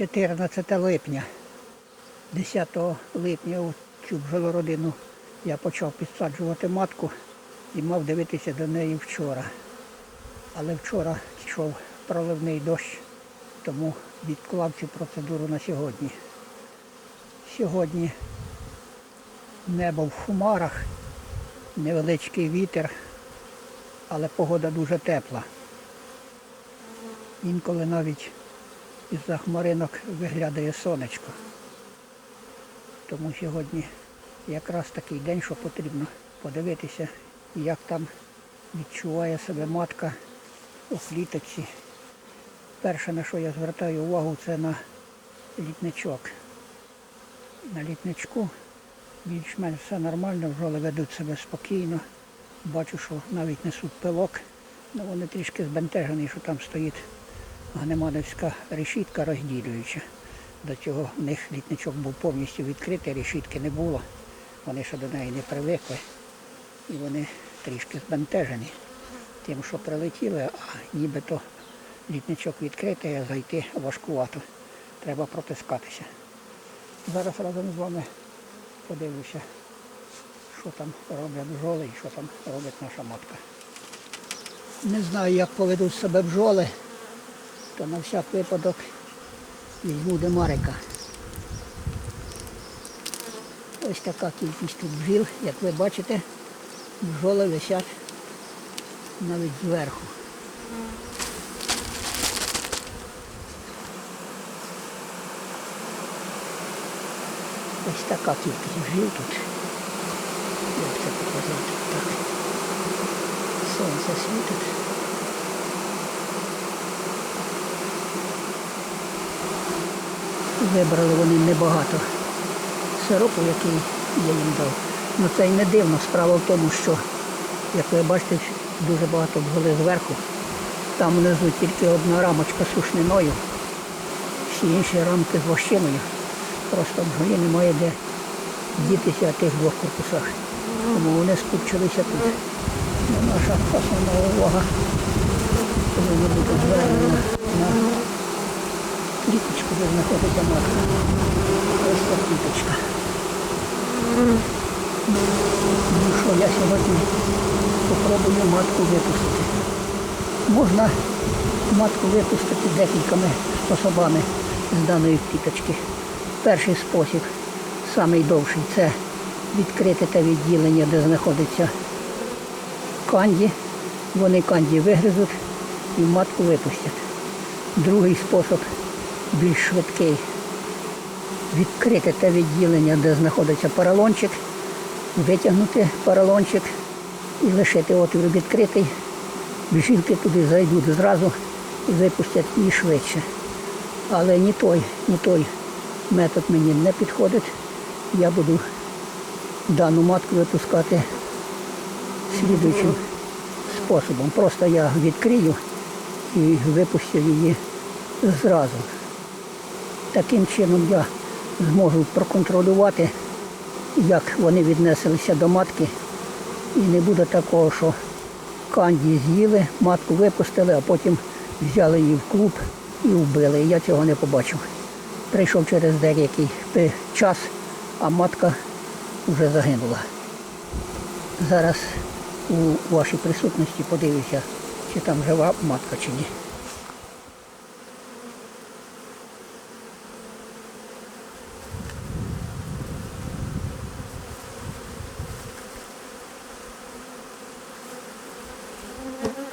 14 липня. 10 липня у цю бджолородину я почав підсаджувати матку і мав дивитися до неї вчора. Але вчора йшов проливний дощ, тому відклав цю процедуру на сьогодні. Сьогодні небо в хмарах, невеличкий вітер, але погода дуже тепла. Інколи навіть із-за хмаринок виглядає сонечко. Тому сьогодні якраз такий день, що потрібно подивитися, як там відчуває себе матка у кліточці. Перше, на що я звертаю увагу, це на літничок. На літничку більш-менш все нормально, бджоли ведуть себе спокійно. Бачу, що навіть несуть пилок. Ну, вони трішки збентежені, що там стоїть гнемадовська решітка розділююча. До цього в них літничок був повністю відкритий, решітки не було. Вони ще до неї не привикли. І вони трішки збентежені тим, що прилетіли, а нібито літничок відкритий, а зайти важкувато. Треба протискатися. Зараз разом з вами подивлюся, що там роблять бджоли і що там робить наша матка. Не знаю, як поведуть себе бджоли, то на всяк випадок візьму демарика. Ось така кількість тут бджіл, як ви бачите, бджоли висять навіть зверху. Ось така кількість бджіл тут. Як це показати? Так. Сонце світить. Вибрали вони небагато сиропу, який я їм дав. Ну це й не дивно. Справа в тому, що, як ви бачите, дуже багато бджоли зверху. Там внизу тільки одна рамочка сушниною, всі інші рамки з вощиною. Просто бджолі немає де дітися в тих двох корпусах. Тому вони скупчилися тут. Ну, наша основна увага повинна бути звернена на кліточку, де знаходиться матка. Ось ця. Ну що, я сьогодні спробую матку випустити. Можна матку випустити декількома способами з даної кліточки. Перший спосіб, самий довший, це відкрити те відділення, де знаходиться канді. Вони канді вигризуть і матку випустять. Другий спосіб більш швидкий. Відкрити те відділення, де знаходиться поролончик, витягнути поролончик і лишити отвір відкритий. Бжілки туди зайдуть зразу і випустять її швидше. Але ні той, ні той метод мені не підходить. Я буду дану матку випускати слідуючим способом. Просто я відкрию і випустю її зразу. Таким чином я зможу проконтролювати, як вони віднеслися до матки. І не буде такого, що канді з'їли, матку випустили, а потім взяли її в клуб і вбили. Я цього не побачив. Прийшов через деякий час, а матка вже загинула. Зараз у вашій присутності подивлюся, чи там жива матка чи ні.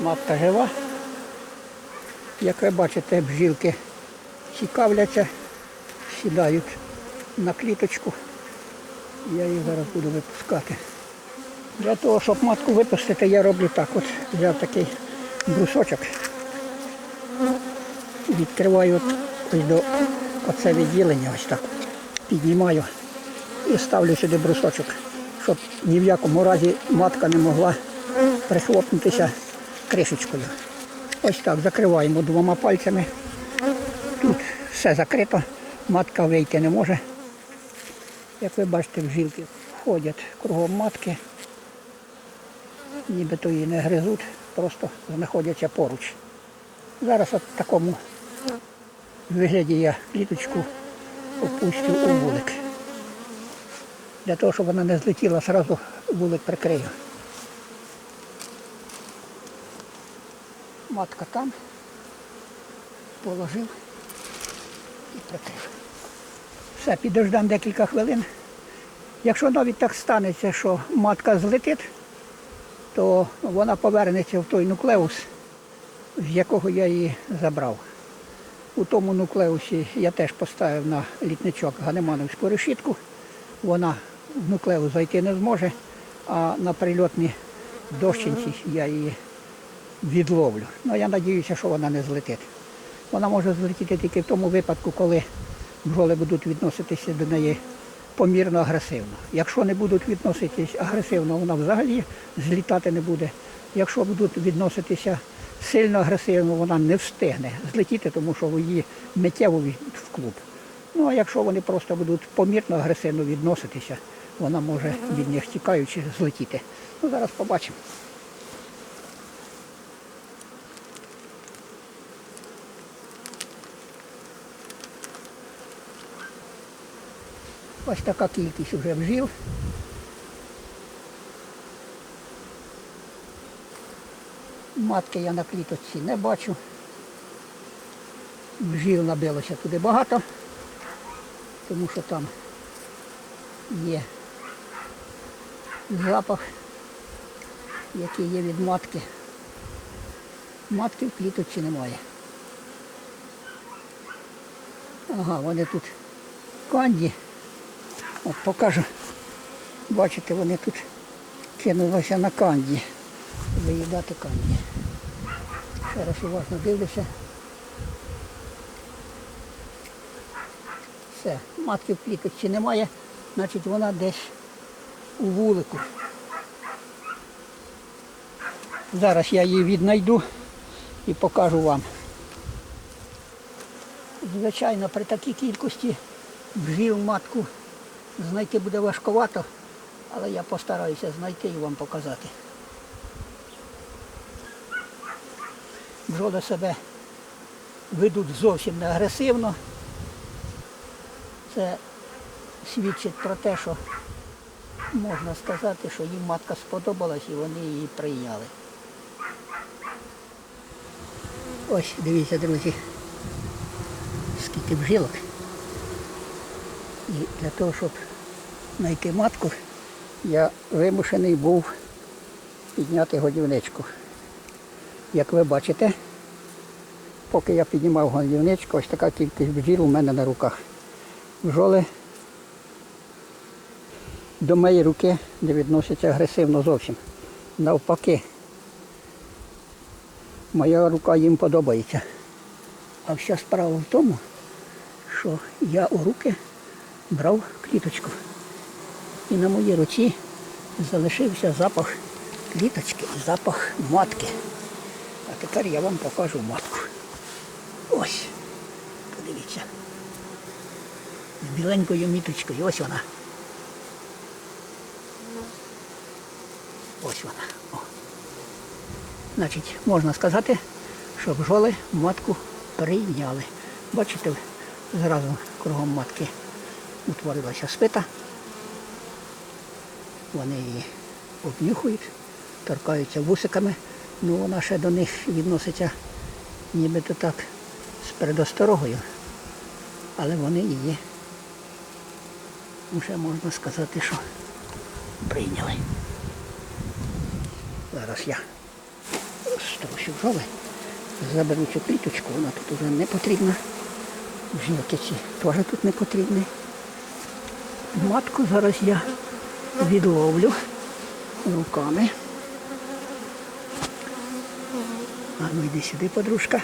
Матка жива. Як ви бачите, бжілки цікавляться, сідають на кліточку. Я її зараз буду випускати. Для того, щоб матку випустити, я роблю так. От взяв такий брусочок. Відкриваю ось до оце відділення, ось так. Піднімаю і ставлю сюди брусочок, щоб ні в якому разі матка не могла прихлопнутися кришечкою. Ось так закриваємо двома пальцями. Тут все закрито, матка вийти не може. Як ви бачите, бжілки ходять кругом матки, нібито її не гризуть, просто знаходяться поруч. Зараз от в такому вигляді я кліточку опустю у вулик. Для того, щоб вона не злетіла, одразу вулик прикрию. Матка там положив і прикрив. Все, підождам декілька хвилин. Якщо навіть так станеться, що матка злетить, то вона повернеться в той нуклеус, з якого я її забрав. У тому нуклеусі я теж поставив на літничок ганемановську решітку. Вона в нуклеус зайти не зможе, а на прильотній дощинці я її відловлю. Ну, я сподіваюся, що вона не злетить. Вона може злетіти тільки в тому випадку, коли бджоли будуть відноситися до неї помірно агресивно. Якщо не будуть відноситися агресивно, вона взагалі злітати не буде. Якщо будуть відноситися сильно агресивно, вона не встигне злетіти, тому що її миттєво в клуб. Ну а якщо вони просто будуть помірно агресивно відноситися, вона може від них тікаючи злетіти. Ну зараз побачимо. Ось така кількість вже бджіл. Матки я на кліточці не бачу. Бджіл набилося туди багато, тому що там є запах, який є від матки. Матки в кліточці немає. Ага, вони тут канді. От покажу. Бачите, вони тут кинулися на канді. Виїдати канді. Ще раз уважно дивлюся. Все, матки в кліточці немає, значить вона десь у вулику. Зараз я її віднайду і покажу вам. Звичайно, при такій кількості бджіл матку знайти буде важковато, але я постараюся знайти і вам показати. Бджоли себе ведуть зовсім не агресивно. Це свідчить про те, що можна сказати, що їм матка сподобалась і вони її прийняли. Ось, дивіться, друзі, скільки бжилок. І для того, щоб знайти матку, я вимушений був підняти годівничку. Як ви бачите, поки я піднімав годівничку, ось така кількість бджіл у мене на руках. Бджоли до моєї руки не відносяться агресивно зовсім. Навпаки, моя рука їм подобається. А вся справа в тому, що я у руки брав кліточку. І на моїй руці залишився запах кліточки, запах матки. А тепер я вам покажу матку. Ось. Подивіться. З біленькою міточкою. Ось вона. Ось вона. О. Значить, можна сказати, що бджоли матку прийняли. Бачите, зразу кругом матки утворилася спита. Вони її обнюхують, торкаються вусиками, ну вона ще до них відноситься нібито так з передосторогою. Але вони її, вже можна сказати, що прийняли. Зараз я струсю бджоли, заберу цю кліточку, вона тут вже не потрібна. Жінки ці теж тут не потрібні. Матку зараз я відловлю руками. А ну йди сюди, подружка.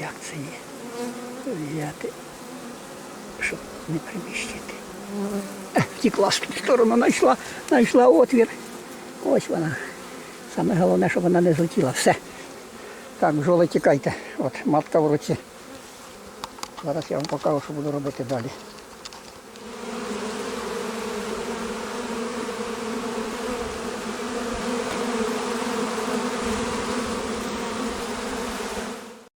Як це є? Взяти, щоб не приміщити. Е, Втекла з ту сторону, знайшла, знайшла отвір. Ось вона. Саме головне, щоб вона не злетіла. Все. Так, бджоли тікайте. От матка в руці. Зараз я вам покажу, що буду робити далі.